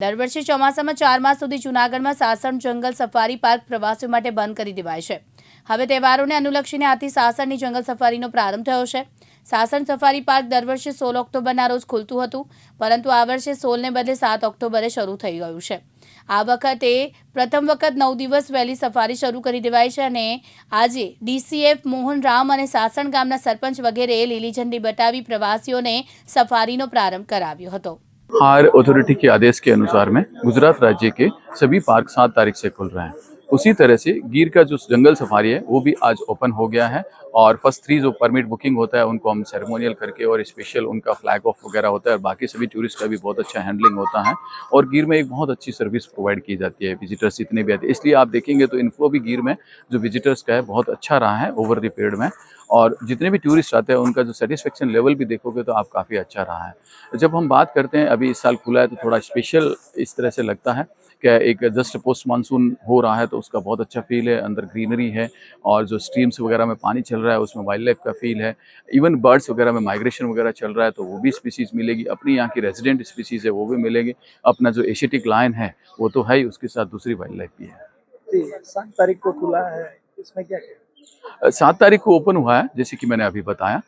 દર વર્ષે ચોમાસામાં ચાર માસ સુધી જૂનાગઢમાં સાસણ જંગલ સફારી પાર્ક પ્રવાસીઓ માટે બંધ કરી દેવાય છે. હવે તહેવારોને અનુલક્ષીને આથી સાસણની જંગલ સફારીનો પ્રારંભ થયો છે. સાસણ સફારી પાર્ક દર વર્ષે સોળ ઓક્ટોબરના રોજ ખુલતું હતું, પરંતુ આ વર્ષે સોળને બદલે સાત ઓક્ટોબરે શરૂ થઈ ગયું છે. આ વખતે પ્રથમ વખત નવ દિવસ વહેલી સફારી શરૂ કરી દેવાઈ છે અને આજે ડીસીએફ મોહન રામ અને સાસણ ગામના સરપંચ વગેરે લીલી ઝંડી બતાવી પ્રવાસીઓને સફારીનો પ્રારંભ કરાવ્યો હતો. हार अथॉरिटी के आदेश के अनुसार में गुजरात राज्य के सभी पार्क सात तारीख से खुल रहे हैं उसी तरह से गिर का जो जंगल सफारी है, वो भी आज ओपन हो गया है और फ़र्स्ट थ्री जो परमिट बुकिंग होता है, उनको हम सेरेमोनियल करके और स्पेशल उनका फ्लैग ऑफ़ वगैरह होता है और बाकी सभी टूरिस्ट का भी बहुत अच्छा हैंडलिंग होता है और गिर में एक बहुत अच्छी सर्विस प्रोवाइड की जाती है विजिटर्स जितने भी आते हैं। इसलिए आप देखेंगे तो इनफ्लो भी गिर में, जो विजिटर्स का है, बहुत अच्छा रहा है ओवर द पीरियड में और जितने भी टूरिस्ट आते हैं, उनका जो सेटिस्फेक्शन लेवल भी देखोगे तो आप काफ़ी अच्छा रहा है। जब हम बात करते हैं, अभी इस साल खुला है तो थोड़ा स्पेशल इस तरह से लगता है कि एक जस्ट पोस्ट मानसून हो रहा है तो तो उसका बहुत अच्छा फील है अंदर ग्रीनरी है और जो स्ट्रीम्स वगैरह में पानी चल रहा है उसमें वाइल्ड लाइफ का फील है। इवन बर्ड्स वगैरह में माइग्रेशन वगैरह चल रहा है तो वो भी स्पीसीज़ मिलेगी। अपनी यहाँ की रेजिडेंट स्पीसीज़ है वो भी मिलेगी। अपना जो एशियटिक लाइन है वो तो है ही उसके साथ दूसरी वाइल्ड लाइफ भी है। सात तारीख को खुला है इसमें क्या सात तारीख को ओपन हुआ है जैसे कि मैंने अभी बताया।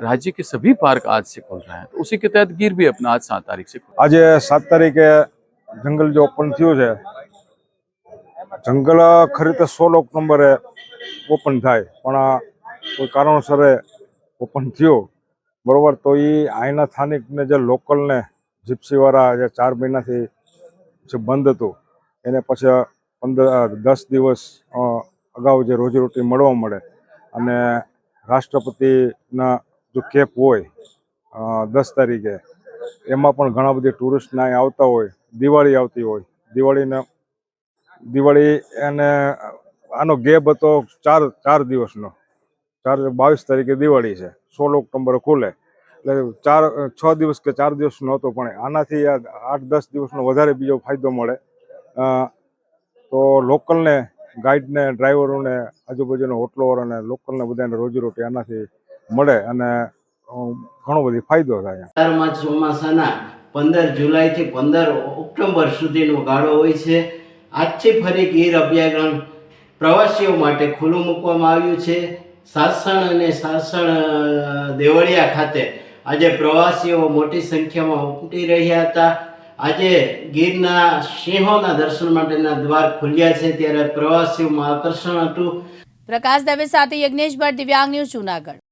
राज्य के सभी पार्क आज से खुल रहे हैं तो उसी के तहत गिर भी अपना आज सात तारीख से आज सात तारीख जंगल जो ओपन है જંગલ ખરી તો સોળ ઓક્ટોબરે ઓપન થાય. પણ કોઈ કારણોસર ઓપન થયું. બરાબર, તો એ અહીંના સ્થાનિકને જે લોકલને જીપ્સીવાળા જે ચાર મહિનાથી જે બંધ હતું, એને પછી પંદર દસ દિવસ અગાઉ જે રોજીરોટી મળવા મળે અને રાષ્ટ્રપતિના જો કેપ હોય દસ તારીખે, એમાં પણ ઘણા બધી ટુરિસ્ટના આવતા હોય, દિવાળી આવતી હોય. દિવાળીને દિવાળી એને આનો ગેપ હતો ચાર ચાર દિવસનો. ચાર બાવીસ તારીખે દિવાળી છે. સોળ ઓક્ટોબરે ખુલે. એટલે ચાર, છ દિવસ કે ચાર દિવસનો હતો પણ આનાથી આઠ, દસ દિવસનો વધારે બીજો ફાયદો મળે. તો લોકલને, ગાઈડને, ડ્રાઈવરોને, આજુબાજુના હોટલોવાળાને, લોકલને બધાને રોજીરોટી આનાથી મળે અને ઘણો બધી ફાયદો થાય ચોમાસાના પંદર જુલાઈથી પંદર ઓક્ટોબર સુધીનો ગાળો હોય છે. આજથી ફરી ગીર અભયારણ્ય પ્રવાસીઓ માટે ખુલ્લું મૂકવામાં આવ્યું છે. સાસણ અને સાસણ દેવળિયા ખાતે આજે પ્રવાસીઓ મોટી સંખ્યામાં ઉમટી રહ્યા હતા. આજે ગીરના સિંહોના દર્શન માટેના દ્વાર ખુલ્યા છે. ત્યારે પ્રવાસીઓમાં આકર્ષણ હતું. પ્રકાશ દવે સાથે યજ્ઞેશ ભટ્ટ દિવ્યાંગ ન્યૂઝ જૂનાગઢ.